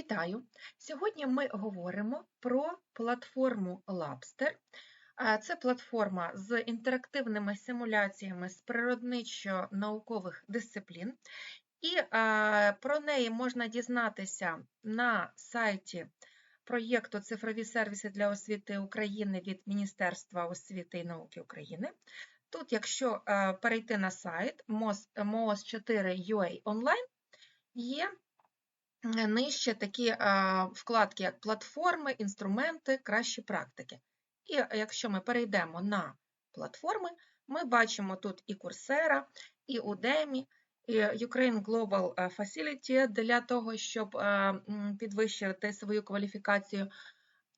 Вітаю! Сьогодні ми говоримо про платформу Labster. Це платформа з інтерактивними симуляціями з природничо-наукових дисциплін, і про неї можна дізнатися на сайті проєкту Цифрові сервіси для освіти України від Міністерства освіти і науки України. Тут, якщо перейти на сайт MOS 4 UA Online, є нижче такі вкладки, як платформи, інструменти, кращі практики. І якщо ми перейдемо на платформи, ми бачимо тут і Coursera, і Udemy, і Ukraine Global Facility для того, щоб підвищити свою кваліфікацію.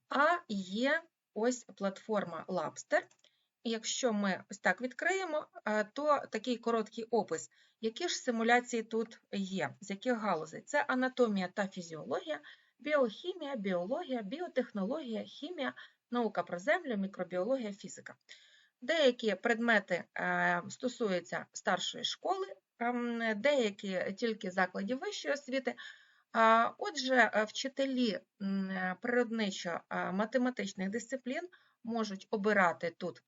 А є ось платформа Labster. І якщо ми ось так відкриємо, то такий короткий опис. Які ж симуляції тут є? З яких галузей? Це анатомія та фізіологія, біохімія, біологія, біотехнологія, хімія, наука про землю, мікробіологія, фізика. Деякі предмети е, стосуються старшої школи, ем, деякі тільки закладів вищої освіти. Отже, е, вчителі природничо-математичних дисциплін можуть обирати тут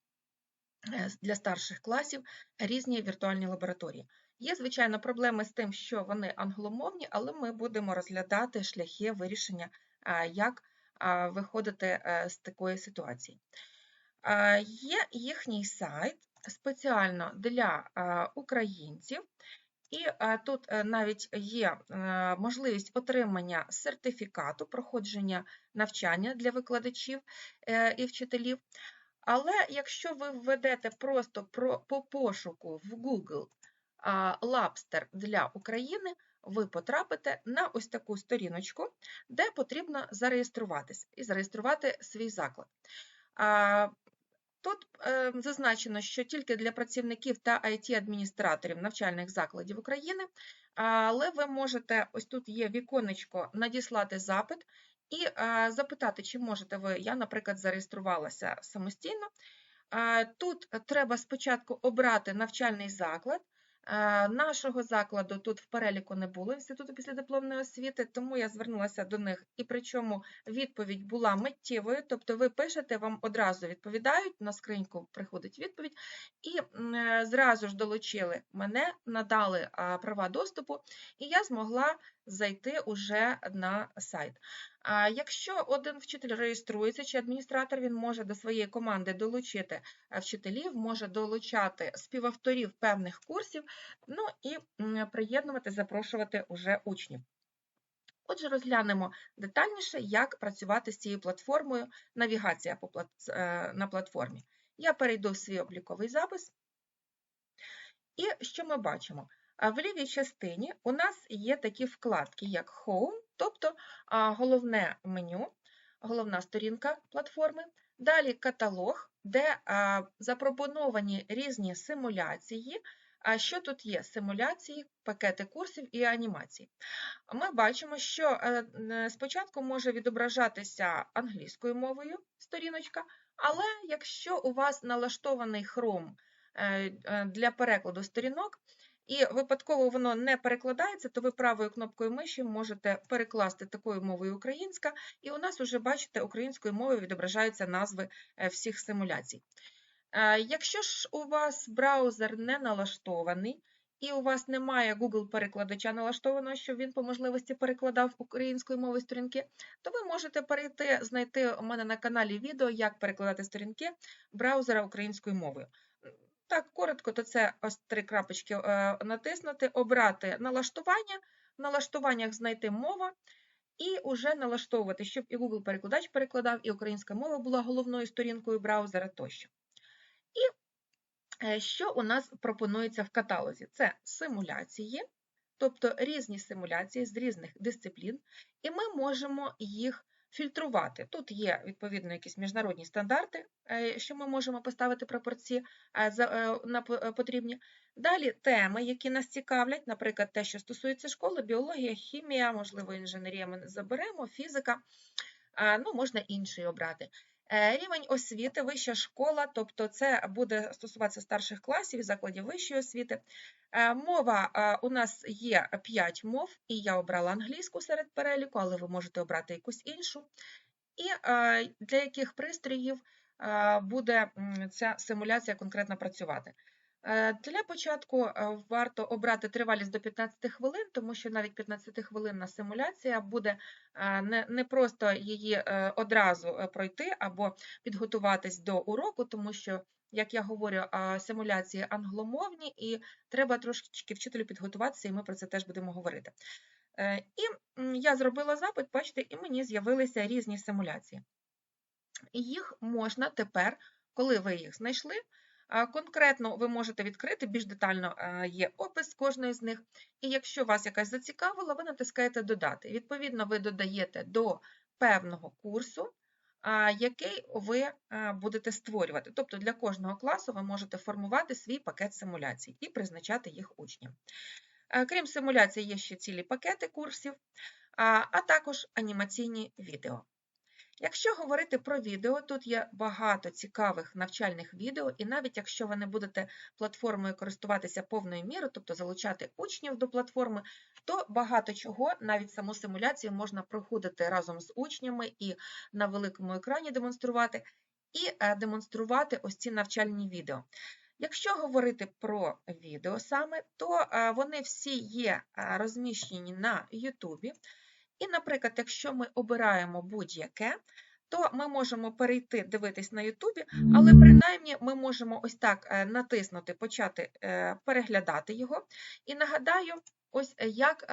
е, для старших класів різні віртуальні лабораторії. Є, звичайно, проблеми з тим, що вони англомовні, але ми будемо розглядати шляхи вирішення, як виходити е, з такої ситуації. Є їхній сайт спеціально для українців, і тут е, навіть є е, можливість отримання сертифікату проходження навчання для викладачів і вчителів. Але якщо ви введете просто по пошуку в Google Лабстер для України, ви потрапите на ось таку сторіночку, де потрібно зареєструватись і зареєструвати свій заклад. Тут е, зазначено, що тільки для працівників та IT-адміністраторів навчальних закладів України, але ви можете, ось тут є віконечко, надіслати запит і запитати, чи можете ви, я, наприклад, зареєструвалася самостійно. Тут треба спочатку обрати навчальний заклад, нашого закладу тут в переліку не було інституту післядипломної освіти, тому я звернулася до них, і причому відповідь була миттєвою, тобто ви пишете, вам одразу відповідають, на скриньку приходить відповідь, і е, зразу ж долучили мене, надали права доступу, і я змогла зайти уже на сайт. Якщо один вчитель реєструється чи адміністратор, він може до своєї команди долучити е, вчителів, може долучати співавторів певних курсів, ну і приєднувати, запрошувати уже учнів. Отже, розглянемо детальніше, як працювати з цією платформою, навігація е, на платформі. Я перейду в свій обліковий запис. І що ми бачимо? В лівій частині у нас є такі вкладки, як Home, тобто головне меню, головна сторінка платформи, далі каталог, де запропоновані різні симуляції. А що тут є? Симуляції, пакети курсів і анімації. Ми бачимо, що е, спочатку може відображатися англійською мовою сторіночка, але якщо у вас налаштований Chrome е, е, для перекладу сторінок, і випадково воно не перекладається, то ви правою кнопкою миші можете перекласти такою мовою українська, і у нас вже, бачите, українською мовою відображаються назви е, всіх симуляцій. Е, якщо ж у вас браузер не налаштований, і у вас немає Google-перекладача налаштованого, щоб він по можливості перекладав українською мовою сторінки, то ви можете перейти, знайти у мене на каналі відео, як перекладати сторінки браузера українською мовою. Так, коротко, то це ось три крапочки е, натиснути, обрати налаштування, в налаштуваннях знайти мова, і вже налаштовувати, щоб і Google-перекладач перекладав, і українська мова була головною сторінкою браузера тощо. І е, що у нас пропонується в каталозі? Це симуляції, тобто різні симуляції з різних дисциплін, і ми можемо їх фільтрувати. Тут є, відповідно, якісь міжнародні стандарти, е, що ми можемо поставити пропорції е, е, на потрібні. Далі теми, які нас цікавлять, наприклад, те, що стосується школи, біологія, хімія, можливо, інженерія ми заберемо, фізика, ну, можна інший обрати. Е, Рівень освіти, вища школа, тобто це буде стосуватися старших класів і закладів вищої освіти. Е, Мова е, у нас є 5 мов, і я обрала англійську серед переліку, але ви можете обрати якусь іншу. І для яких пристроїв буде ця симуляція конкретно працювати. Е, Для початку е, варто обрати тривалість до 15 хвилин, тому що навіть 15-хвилинна симуляція буде е, не, просто її одразу пройти або підготуватись до уроку, тому що, як я говорю, симуляції англомовні, і треба трошечки вчителю підготуватися, і ми про це теж будемо говорити. І я зробила запит, бачите, і мені з'явилися різні симуляції. Їх можна тепер, коли ви їх знайшли, конкретно ви можете відкрити, більш детально є опис кожної з них. І якщо вас якась зацікавила, ви натискаєте Додати. Відповідно, ви додаєте до певного курсу, який ви будете створювати. Тобто для кожного класу ви можете формувати свій пакет симуляцій і призначати їх учням. Крім симуляцій, є ще цілі пакети курсів, а також анімаційні відео. Якщо говорити про відео, тут є багато цікавих навчальних відео, і навіть якщо ви не будете платформою користуватися повною мірою, тобто залучати учнів до платформи, то багато чого, навіть саму симуляцію можна проходити разом з учнями і на великому екрані демонструвати, і е, демонструвати ось ці навчальні відео. Якщо говорити про відео саме, то е, вони всі є е, розміщені на YouTube. І, наприклад, якщо ми обираємо будь-яке, то ми можемо перейти дивитись на YouTube, але принаймні ми можемо ось так е, натиснути, почати е, переглядати його. І нагадаю, ось е, як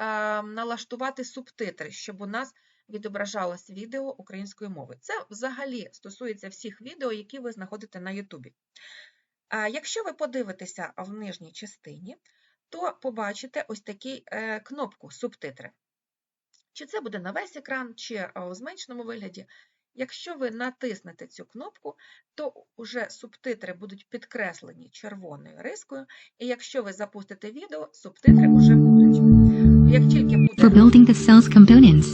налаштувати субтитри, щоб у нас відображалось відео української мови. Це взагалі стосується всіх відео, які ви знаходите на. А Якщо ви подивитеся в нижній частині, то побачите ось таку кнопку субтитри. Чи це буде на весь екран, чи е, у зменшеному вигляді. Якщо ви натиснете цю кнопку, то вже субтитри будуть підкреслені червоною рискою, і якщо ви запустите відео, субтитри вже будуть. Як тільки For building the cell's components.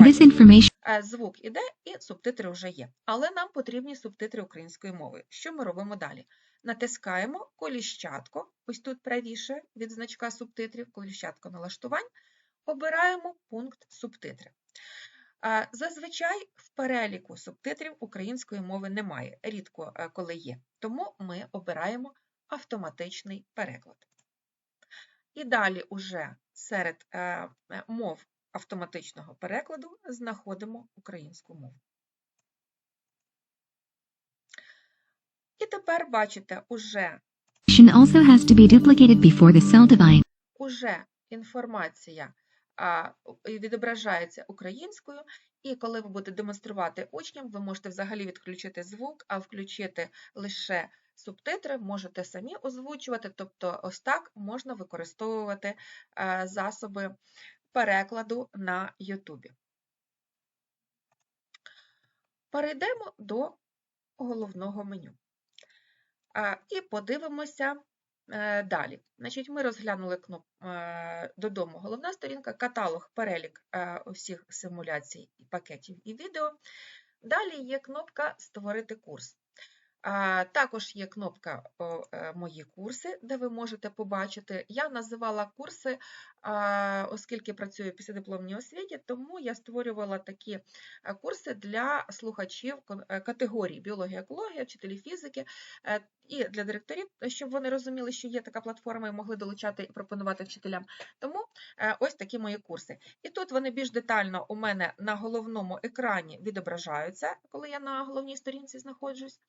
This information е, звук іде, і субтитри вже є. Але нам потрібні субтитри українською мовою. Що ми робимо далі? Натискаємо коліщатко, ось тут правіше від значка субтитрів, коліщатко налаштувань, обираємо пункт субтитри. Зазвичай в переліку субтитрів української мови немає, рідко е, коли є. Тому ми обираємо автоматичний переклад. І далі уже серед е, е, мов автоматичного перекладу знаходимо українську мову. І тепер бачите, уже, also has to be duplicated before the cell divide. уже інформація відображається українською, і коли ви будете демонструвати учням, ви можете взагалі відключити звук, а включити лише субтитри, можете самі озвучувати, тобто ось так можна використовувати е, засоби перекладу на YouTube. Перейдемо до головного меню. А, І подивимося е, далі. Значить, Ми розглянули кноп... е, додому головна сторінка, каталог, перелік е, усіх симуляцій, пакетів і відео. Далі є кнопка Створити курс. Також є кнопка е, Мої курси, де ви можете побачити. Я називала курси, оскільки працюю після дипломній освіті, тому я створювала такі е, курси для слухачів е, категорій біологія, екологія, вчителі фізики е, і для директорів, щоб вони розуміли, що є така платформа і могли долучати і пропонувати вчителям. Тому е, ось такі мої курси. І тут вони більш детально у мене на головному екрані відображаються, коли я на головній сторінці знаходжусь.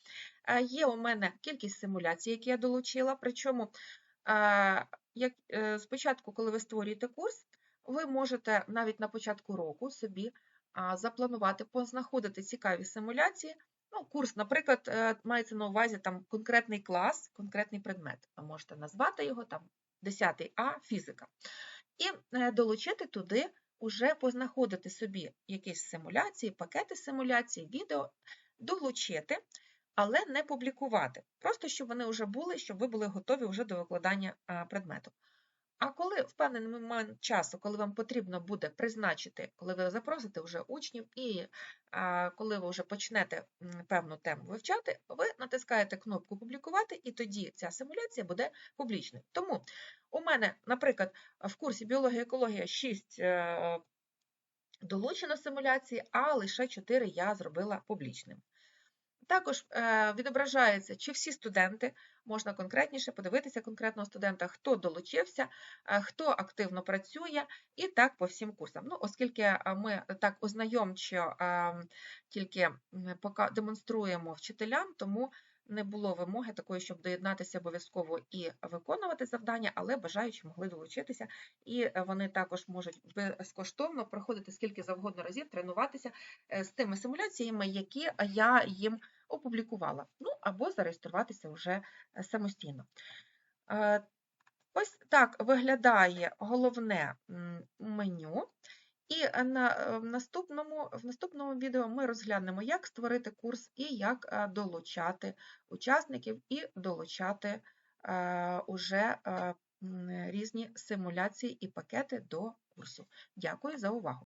Е, Є у мене кількість симуляцій, які я долучила. Причому е, як, спочатку, коли ви створюєте курс, ви можете навіть на початку року собі запланувати, познаходити цікаві симуляції. Ну, курс, наприклад, е, мається на увазі там конкретний клас, конкретний предмет. Ви можете назвати його там 10 А фізика. І е, долучити туди, уже познаходити собі якісь симуляції, пакети симуляцій, відео, долучити, але не публікувати. Просто щоб вони вже були, щоб ви були готові вже до викладання предмету. А коли в певний момент часу, коли вам потрібно буде призначити, коли ви запросите вже учнів, і коли ви вже почнете певну тему вивчати, ви натискаєте кнопку Публікувати, і тоді ця симуляція буде публічною. Тому у мене, наприклад, в курсі біологія екологія 6 е, долучено симуляції, а лише 4 я зробила публічним. Також е, відображається, чи всі студенти, можна конкретніше подивитися конкретного студента, хто долучився, е, хто активно працює, і так по всім курсам. Ну, оскільки е, ми так ознайомчо е, тільки демонструємо вчителям, тому не було вимоги такої, щоб доєднатися обов'язково і виконувати завдання, але бажаючі могли долучитися, і е, вони також можуть безкоштовно проходити скільки завгодно разів, тренуватися е, з тими симуляціями, які я їм опублікувала, ну або зареєструватися вже е, самостійно. Ось так виглядає головне меню. І на е, в наступному, в наступному відео ми розглянемо, як створити курс і як е, долучати учасників і долучати е, уже е, різні симуляції і пакети до курсу. Дякую за увагу!